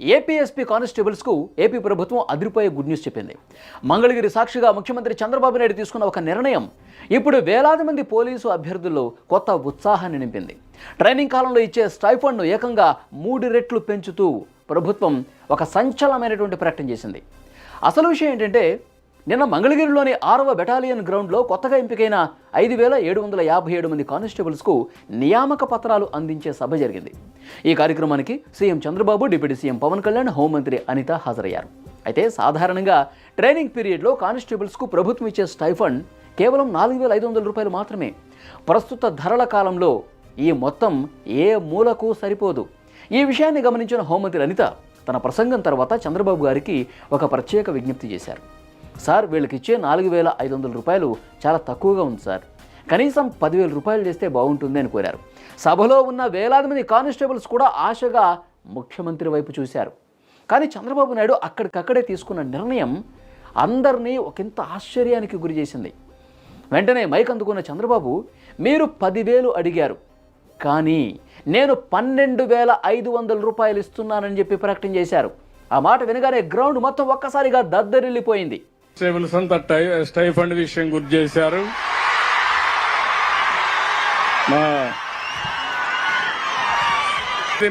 APSP కానిస్టేబుల్స్కు AP ప్రభుత్వం అదిరిపోయే good news చెప్పింది. మంగళగిరి సాక్షిగా ముఖ్యమంత్రి చంద్రబాబు నాయుడు తీసుకున్న ఒక నిర్ణయం. ఇప్పుడు వేలాది మంది పోలీసు అభ్యర్థుల్లో కొత్త ఉత్సాహాన్ని నింపింది. ట్రైనింగ్ కాలంలో ఇచ్చే స్టైఫండ్ను ఏకంగా మూడు రెట్లు పెంచుతూ ప్రభుత్వం ఒక సంచలనమైనటువంటి ప్రకటన చేసింది. అసలు విషయం ఏంటంటే నిన్న మంగళగిరిలోని ఆరవ బెటాలియన్ గ్రౌండ్లో కొత్తగా ఎంపికైన ఐదు వేల ఏడు వందల యాభై ఏడు మంది కానిస్టేబుల్స్కు నియామక పత్రాలు అందించే సభ జరిగింది. ఈ కార్యక్రమానికి CM Chandrababu deputy CM Pavan Kalyan హోంమంత్రి అనిత హాజరయ్యారు. అయితే సాధారణంగా ట్రైనింగ్ పీరియడ్లో కానిస్టేబుల్స్కు ప్రభుత్వం ఇచ్చే స్టైఫండ్ కేవలం నాలుగు వేల ఐదు వందల రూపాయలు మాత్రమే. ప్రస్తుత ధరల కాలంలో ఈ మొత్తం ఏ మూలకు సరిపోదు. ఈ విషయాన్ని గమనించిన హోంమంత్రి అనిత తన ప్రసంగం తర్వాత చంద్రబాబు గారికి ఒక ప్రత్యేక విజ్ఞప్తి చేశారు. సార్ వీళ్ళకి ఇచ్చే నాలుగు వేల ఐదు వందల రూపాయలు చాలా తక్కువగా ఉంది సార్. కనీసం పదివేల రూపాయలు చేస్తే బాగుంటుంది అని కోరారు. సభలో ఉన్న వేలాది మంది కానిస్టేబుల్స్ కూడా ఆశగా ముఖ్యమంత్రి వైపు చూశారు. కానీ చంద్రబాబు నాయుడు అక్కడికక్కడే తీసుకున్న నిర్ణయం అందరినీ ఒకంత ఆశ్చర్యానికి గురి చేసింది. వెంటనే మైక్ అందుకున్న చంద్రబాబు మీరు పదివేలు అడిగారు కానీ నేను పన్నెండు వేల ఐదు వందల రూపాయలు ఇస్తున్నానని చెప్పి ప్రకటన చేశారు. ఆ మాట వినగానే గ్రౌండ్ మొత్తం ఒక్కసారిగా దద్దరిల్లిపోయింది. కానిస్టేబుల్స్ అంతా టై స్టైఫండ్ విషయం గుర్తు చేశారు. మా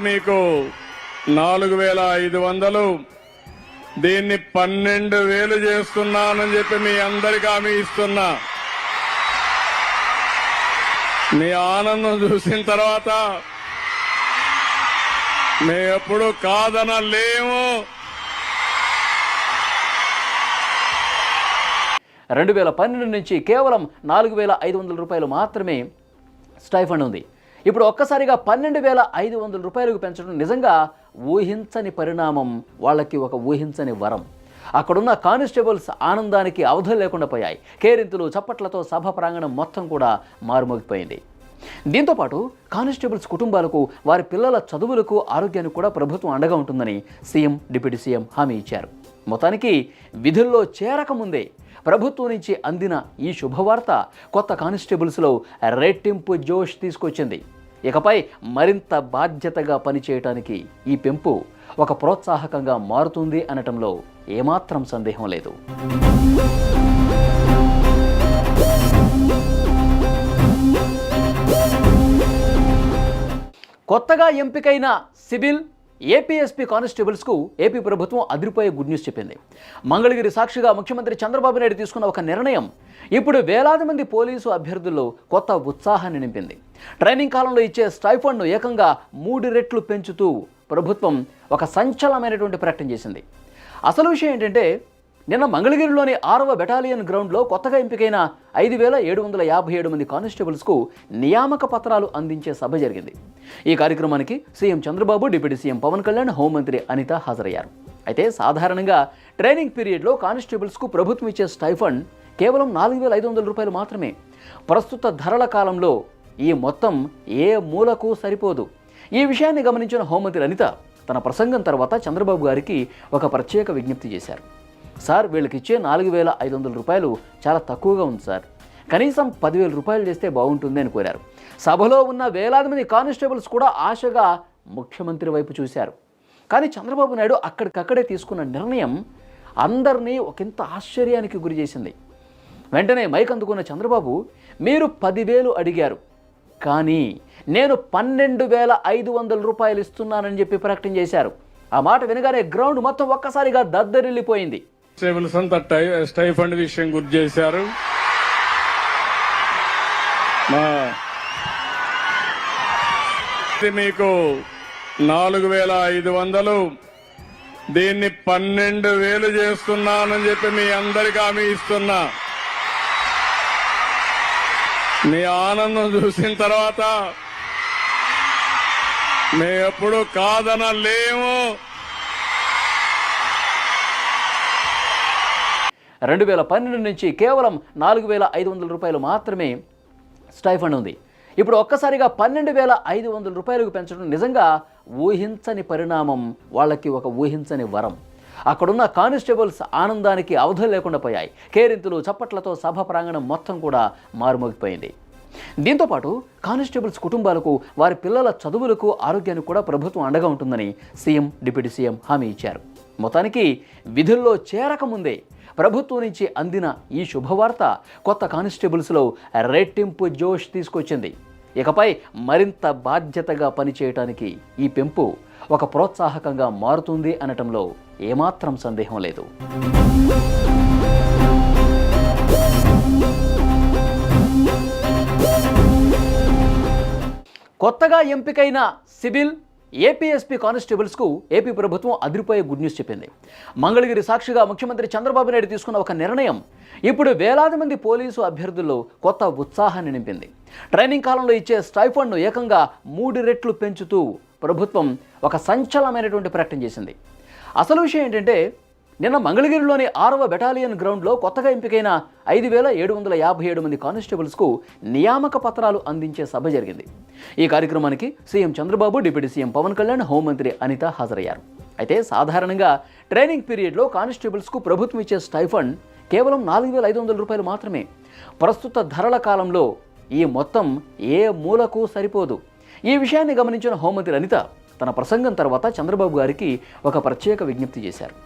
మీకు నాలుగు వేల ఐదు వందలు. దీన్ని పన్నెండు వేలు చేస్తున్నానని చెప్పి మీ అందరికి హామీ ఇస్తున్నా. మీ ఆనందం చూసిన తర్వాత మేము ఎప్పుడు కాదనలేము. రెండు వేల పన్నెండు నుంచి కేవలం నాలుగు వేల ఐదు వందల రూపాయలు మాత్రమే స్టైఫండ్ ఉంది. ఇప్పుడు ఒక్కసారిగా పన్నెండు వేల ఐదు వందల రూపాయలకు పెంచడం నిజంగా ఊహించని పరిణామం వాళ్ళకి ఒక ఊహించని వరం. అక్కడున్న కానిస్టేబుల్స్ ఆనందానికి అవధులు లేకుండా పోయాయి. కేరింతులు చప్పట్లతో సభ ప్రాంగణం మొత్తం కూడా మారుమోగిపోయింది. దీంతోపాటు కానిస్టేబుల్స్ కుటుంబాలకు వారి పిల్లల చదువులకు ఆరోగ్యానికి కూడా ప్రభుత్వం అండగా ఉంటుందని సీఎం డిప్యూటీ సీఎం హామీ ఇచ్చారు. మొత్తానికి విధుల్లో చేరకముందే ప్రభుత్వం నుంచి అందిన ఈ శుభవార్త కొత్త కానిస్టేబుల్స్లో రెట్టింపు జోష్ తీసుకొచ్చింది. ఇకపై మరింత బాధ్యతగా పనిచేయటానికి ఈ పెంపు ఒక ప్రోత్సాహకంగా మారుతుంది అనటంలో ఏమాత్రం సందేహం లేదు. కొత్తగా ఎంపికైన సివిల్ ఏపీఎస్పీ కానిస్టేబుల్స్కు ఏపీ ప్రభుత్వం అదిరిపోయే గుడ్ న్యూస్ చెప్పింది. మంగళగిరి సాక్షిగా ముఖ్యమంత్రి చంద్రబాబు నాయుడు తీసుకున్న ఒక నిర్ణయం. ఇప్పుడు వేలాది మంది పోలీసు అభ్యర్థుల్లో కొత్త ఉత్సాహాన్ని నింపింది. ట్రైనింగ్ కాలంలో ఇచ్చే స్టైఫండ్ను ఏకంగా మూడు రెట్లు పెంచుతూ ప్రభుత్వం ఒక సంచలనమైనటువంటి ప్రకటన చేసింది. అసలు విషయం ఏంటంటే నిన్న మంగళగిరిలోని ఆరవ బెటాలియన్ గ్రౌండ్లో కొత్తగా ఎంపికైన ఐదు వేల ఏడు వందల యాభై ఏడు మంది కానిస్టేబుల్స్కు నియామక పత్రాలు అందించే సభ జరిగింది. ఈ కార్యక్రమానికి CM Chandrababu deputy CM Pavan Kalyan హోంమంత్రి అనిత హాజరయ్యారు. అయితే సాధారణంగా ట్రైనింగ్ పీరియడ్లో కానిస్టేబుల్స్కు ప్రభుత్వం ఇచ్చే స్టైఫండ్ కేవలం నాలుగు వేల ఐదు వందల రూపాయలు మాత్రమే. ప్రస్తుత ధరల కాలంలో ఈ మొత్తం ఏ మూలకు సరిపోదు. ఈ విషయాన్ని గమనించిన హోంమంత్రి అనిత తన ప్రసంగం తర్వాత చంద్రబాబు గారికి ఒక ప్రత్యేక విజ్ఞప్తి చేశారు. సార్ వీళ్ళకి ఇచ్చే నాలుగు వేల ఐదు వందల రూపాయలు చాలా తక్కువగా ఉంది సార్. కనీసం పదివేల రూపాయలు చేస్తే బాగుంటుంది అని కోరారు. సభలో ఉన్న వేలాది మంది కానిస్టేబుల్స్ కూడా ఆశగా ముఖ్యమంత్రి వైపు చూశారు. కానీ చంద్రబాబు నాయుడు అక్కడికక్కడే తీసుకున్న నిర్ణయం అందరినీ ఒకంత ఆశ్చర్యానికి గురి చేసింది. వెంటనే మైక్ అందుకున్న చంద్రబాబు మీరు పదివేలు అడిగారు కానీ నేను పన్నెండు వేల ఐదు వందల రూపాయలు ఇస్తున్నానని చెప్పి ప్రకటన చేశారు. ఆ మాట వినగానే గ్రౌండ్ మొత్తం ఒక్కసారిగా దద్దరిల్లిపోయింది. కానిస్టేబుల్స్ అంతా టై స్టైఫండ్ విషయం గుర్తు చేశారు. మా మీకు నాలుగు వేల ఐదు వందలు. దీన్ని పన్నెండు వేలు చేస్తున్నానని చెప్పి మీ అందరికి హామీ ఇస్తున్నా. మీ ఆనందం చూసిన తర్వాత మేము ఎప్పుడు కాదనలేము. రెండు వేల పన్నెండు నుంచి కేవలం నాలుగు వేల ఐదు వందల రూపాయలు మాత్రమే స్టైఫండ్ ఉంది. ఇప్పుడు ఒక్కసారిగా పన్నెండు వేల ఐదు వందల రూపాయలకు పెంచడం నిజంగా ఊహించని పరిణామం వాళ్ళకి ఒక ఊహించని వరం. అక్కడున్న కానిస్టేబుల్స్ ఆనందానికి అవధులు లేకుండా పోయాయి. కేరింతులు చప్పట్లతో సభ ప్రాంగణం మొత్తం కూడా మారుమోగిపోయింది. దీంతోపాటు కానిస్టేబుల్స్ కుటుంబాలకు వారి పిల్లల చదువులకు ఆరోగ్యానికి కూడా ప్రభుత్వం అండగా ఉంటుందని సీఎం డిప్యూటీ సీఎం హామీ ఇచ్చారు. మొత్తానికి విధుల్లో చేరకముందే ప్రభుత్వం నుంచి అందిన ఈ శుభవార్త కొత్త కానిస్టేబుల్స్లో రెట్టింపు జోష్ తీసుకొచ్చింది. ఇకపై మరింత బాధ్యతగా పనిచేయటానికి ఈ పెంపు ఒక ప్రోత్సాహకంగా మారుతుంది అనటంలో ఏమాత్రం సందేహం లేదు. కొత్తగా ఎంపికైన సిబిల్ ఏపీఎస్పీ కానిస్టేబుల్స్కు ఏపీ ప్రభుత్వం అదిరిపోయే గుడ్ న్యూస్ చెప్పింది. మంగళగిరి సాక్షిగా ముఖ్యమంత్రి చంద్రబాబు నాయుడు తీసుకున్న ఒక నిర్ణయం. ఇప్పుడు వేలాది మంది పోలీసు అభ్యర్థుల్లో కొత్త ఉత్సాహాన్ని నింపింది. ట్రైనింగ్ కాలంలో ఇచ్చే స్టైఫండ్ను ఏకంగా మూడు రెట్లు పెంచుతూ ప్రభుత్వం ఒక సంచలనమైనటువంటి ప్రకటన చేసింది. అసలు విషయం ఏంటంటే నిన్న మంగళగిరిలోని ఆరవ బెటాలియన్ గ్రౌండ్లో కొత్తగా ఎంపికైన ఐదు వేల ఏడు వందల యాభై ఏడు మంది కానిస్టేబుల్స్కు నియామక పత్రాలు అందించే సభ జరిగింది. ఈ కార్యక్రమానికి CM Chandrababu deputy CM Pavan Kalyan హోంమంత్రి అనిత హాజరయ్యారు. అయితే సాధారణంగా ట్రైనింగ్ పీరియడ్లో కానిస్టేబుల్స్కు ప్రభుత్వం ఇచ్చే స్టైఫండ్ కేవలం నాలుగు వేల ఐదు వందల రూపాయలు మాత్రమే. ప్రస్తుత ధరల కాలంలో ఈ మొత్తం ఏ మూలకు సరిపోదు. ఈ విషయాన్ని గమనించిన హోంమంత్రి అనిత తన ప్రసంగం తర్వాత చంద్రబాబు గారికి ఒక ప్రత్యేక విజ్ఞప్తి చేశారు.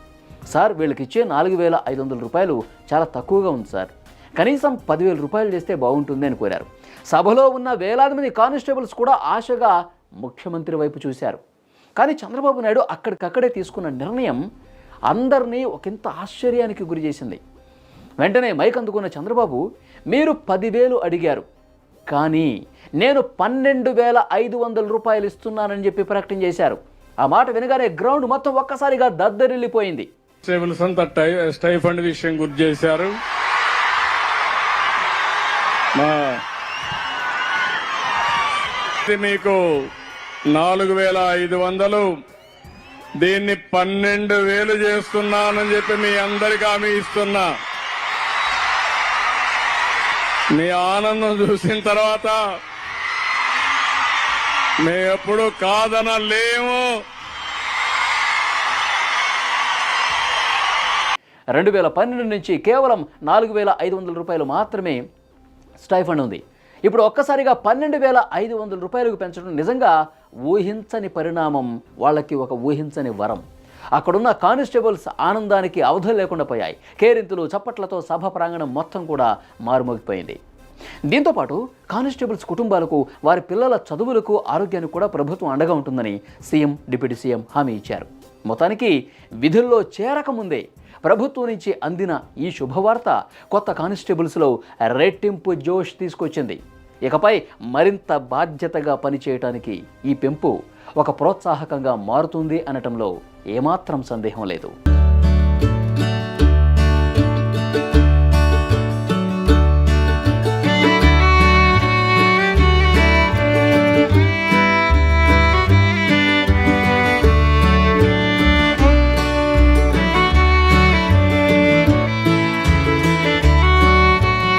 సార్ వీళ్ళకి ఇచ్చే నాలుగు వేల ఐదు వందల రూపాయలు చాలా తక్కువగా ఉంది సార్. కనీసం పదివేల రూపాయలు చేస్తే బాగుంటుంది అని కోరారు. సభలో ఉన్న వేలాది మంది కానిస్టేబుల్స్ కూడా ఆశగా ముఖ్యమంత్రి వైపు చూశారు. కానీ చంద్రబాబు నాయుడు అక్కడికక్కడే తీసుకున్న నిర్ణయం అందరినీ ఒకంత ఆశ్చర్యానికి గురి చేసింది. వెంటనే మైక్ అందుకున్న చంద్రబాబు మీరు పదివేలు అడిగారు కానీ నేను పన్నెండు వేల ఐదు వందల రూపాయలు ఇస్తున్నానని చెప్పి ప్రకటన చేశారు. ఆ మాట వినగానే గ్రౌండ్ మొత్తం ఒక్కసారిగా దద్దరిల్లిపోయింది. కానిస్టేబుల్స్ అంతా టై- స్టైఫండ్ విషయం గుర్తు చేశారు. మా మీకు నాలుగు వేల ఐదు వందలు. దీన్ని పన్నెండు వేలు చేస్తున్నానని చెప్పి మీ అందరికి హామీ ఇస్తున్నా. మీ ఆనందం చూసిన తర్వాత మేము ఎప్పుడు కాదనలేము. రెండు వేల పన్నెండు నుంచి కేవలం నాలుగు వేల ఐదు వందల రూపాయలు మాత్రమే స్టైఫండ్ ఉంది. ఇప్పుడు ఒక్కసారిగా పన్నెండు వేల ఐదు వందల రూపాయలకు పెంచడం నిజంగా ఊహించని పరిణామం వాళ్ళకి ఒక ఊహించని వరం. అక్కడున్న కానిస్టేబుల్స్ ఆనందానికి అవధులు లేకుండా పోయాయి. కేరింతులు చప్పట్లతో సభ ప్రాంగణం మొత్తం కూడా మారుమోగిపోయింది. దీంతోపాటు కానిస్టేబుల్స్ కుటుంబాలకు వారి పిల్లల చదువులకు ఆరోగ్యానికి కూడా ప్రభుత్వం అండగా ఉంటుందని సీఎం డిప్యూటీ సీఎం హామీ ఇచ్చారు. మొత్తానికి విధుల్లో చేరకముందే ప్రభుత్వం నుంచి అందిన ఈ శుభవార్త కొత్త కానిస్టేబుల్స్లో రెట్టింపు జోష్ తీసుకొచ్చింది. ఇకపై మరింత బాధ్యతగా పనిచేయటానికి ఈ పెంపు ఒక ప్రోత్సాహకంగా మారుతుంది అనటంలో ఏమాత్రం సందేహం లేదు.